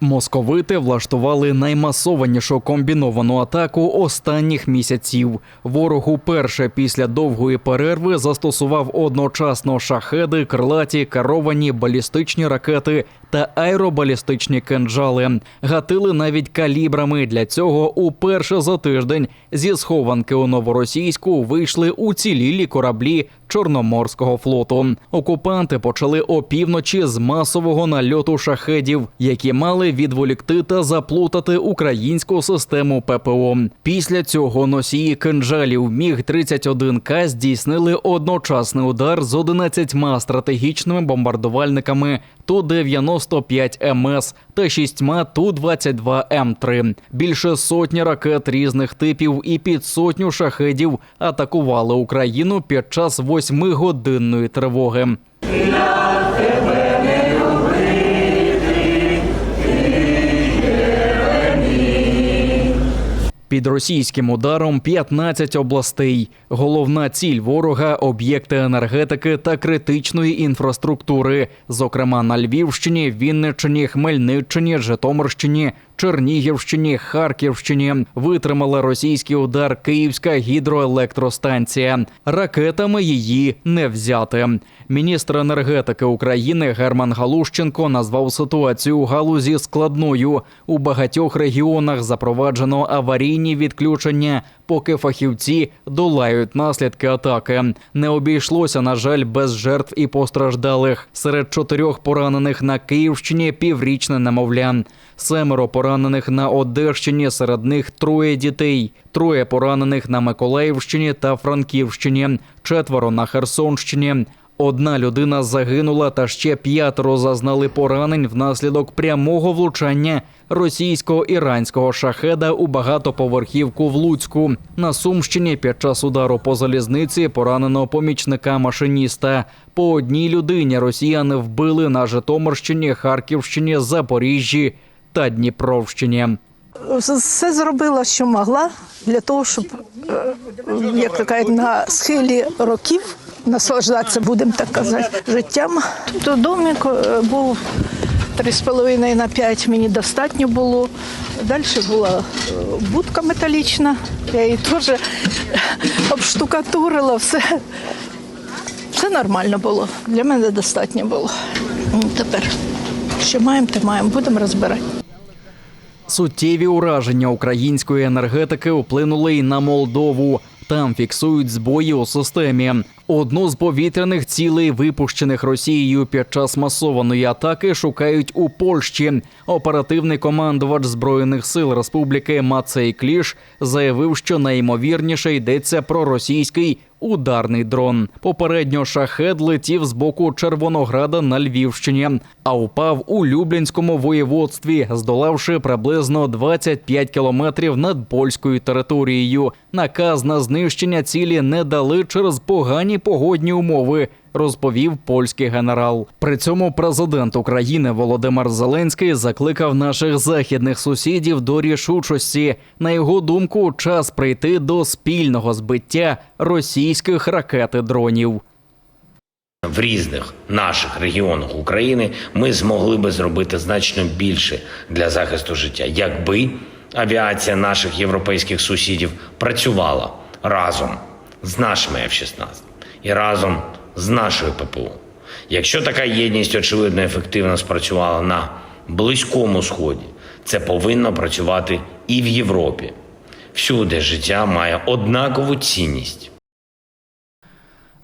Московити влаштували наймасованішу комбіновану атаку останніх місяців. Ворог уперше після довгої перерви застосував одночасно шахеди, крилаті, керовані балістичні ракети та аеробалістичні кинджали. Гатили навіть калібрами. Для цього уперше за тиждень зі схованки у новоросійську вийшли уцілілі кораблі Чорноморського флоту. Окупанти почали опівночі з масового нальоту шахедів, які мали відволікти та заплутати українську систему ППО. Після цього носії кинджалів Міг 31 К здійснили одночасний удар з 11 стратегічними бомбардувальниками Ту-95 МС та шістьма Ту-22 М3. Більше сотні ракет різних типів і під сотню шахедів атакували Україну під час восьмигодинної тривоги. Під російським ударом 15 областей. Головна ціль ворога об'єкти енергетики та критичної інфраструктури, зокрема на Львівщині, Вінниччині, Хмельниччині, Житомирщині, Чернігівщині, Харківщині. Витримала російський удар Київська гідроелектростанція. Ракетами її не взяти. Міністр енергетики України Герман Галущенко назвав ситуацію у галузі складною. У багатьох регіонах запроваджено аварійні відключення, поки фахівці долають наслідки атаки. Не обійшлося, на жаль, без жертв і постраждалих. Серед чотирьох поранених на Київщині піврічне немовля. Семеро поранених на Одещині, серед них троє дітей, троє поранених на Миколаївщині та Франківщині, четверо на Херсонщині. Одна людина загинула, та ще п'ятеро зазнали поранень внаслідок прямого влучання російського іранського шахеда у багатоповерхівку в Луцьку. На Сумщині під час удару по залізниці поранено помічника машиніста. По одній людині росіяни вбили на Житомирщині, Харківщині, Запоріжжі та Дніпровщині. все зробила, що могла для того, щоб е, як кажуть, на схилі років наслаждатися, будемо так казати, життям. Тут домик е, був 3,5 на 5 мені достатньо було. Далі була е, будка металічна, я її теж обштукатурила, все. Все нормально було. Для мене достатньо було. Ну, Тепер що маємо, те маємо, будемо розбирати. Суттєві ураження української енергетики вплинули й на Молдову. Там фіксують збої у системі. Одну з повітряних цілей, випущених Росією під час масованої атаки, шукають у Польщі. Оперативний командувач збройних сил Республіки Мацей Кліш заявив, що найімовірніше йдеться про російський ударний дрон. Попередньо шахед летів з боку Червонограда на Львівщині, а упав у Люблінському воєводстві, здолавши приблизно 25 кілометрів над польською територією. Наказ на знищення цілі не дали через погані погодні умови. Розповів польський генерал. При цьому президент України Володимир Зеленський закликав наших західних сусідів до рішучості. На його думку, час прийти до спільного збиття російських ракет і дронів. в різних наших регіонах України ми змогли би зробити значно більше для захисту життя, якби авіація наших європейських сусідів працювала разом з нашими F-16 і разом з нашою ППО. Якщо така єдність очевидно ефективно спрацювала на близькому сході, це повинно працювати і в Європі. Всюди життя має однакову цінність.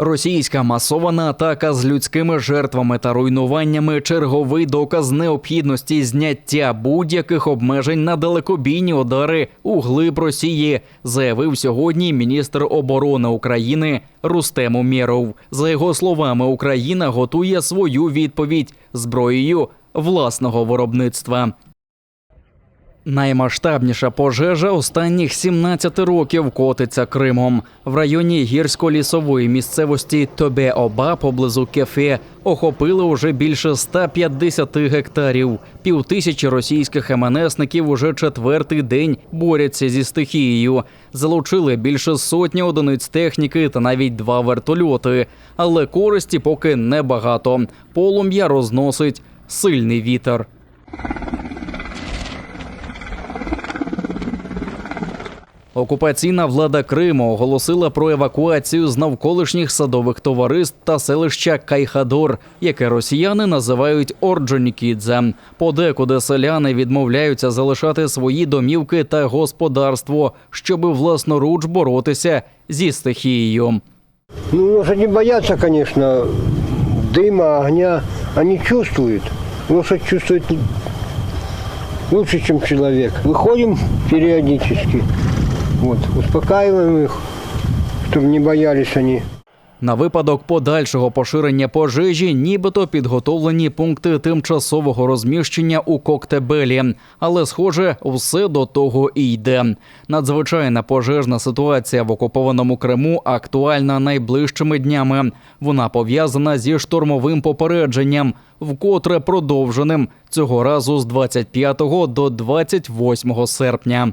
Російська масована атака з людськими жертвами та руйнуваннями черговий доказ необхідності зняття будь-яких обмежень на далекобійні удари у глиб Росії, заявив сьогодні міністр оборони України Рустем Умєров. За його словами, Україна готує свою відповідь зброєю власного виробництва. Наймасштабніша пожежа останніх 17 років котиться Кримом. В районі гірсько-лісової місцевості Тобе-Оба поблизу Кефе охопили уже більше 150 гектарів. Півтисячі російських МНСників уже четвертий день борються зі стихією. Залучили більше сотні одиниць техніки та навіть два вертольоти. Але користі поки небагато. Полум'я розносить сильний вітер. Окупаційна влада Криму оголосила про евакуацію з навколишніх садових товариств та селища Кайхадор, яке росіяни називають Орджонікідзе. Подекуди селяни відмовляються залишати свої домівки та господарство, щоби власноруч боротися зі стихією. Ну, лошади боятся, конечно, дыма, огня. Они чувствуют. Лошадь чувствует лучше, чем человек. Выходим периодически, вот, успокаиваем их, чтобы не боялись они. На випадок подальшого поширення пожежі, нібито підготовлені пункти тимчасового розміщення у Коктебелі, але схоже, все до того і йде. Надзвичайна пожежна ситуація в окупованому Криму актуальна найближчими днями. Вона пов'язана зі штурмовим попередженням, вкотре продовженим цього разу з 25 до 28 серпня.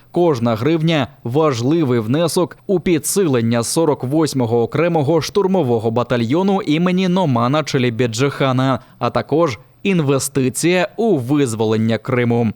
Кожна гривня важливий внесок у підсилення 48-го окремого штурмового батальйону імені Номана Челібіджихана, а також інвестиція у визволення Криму.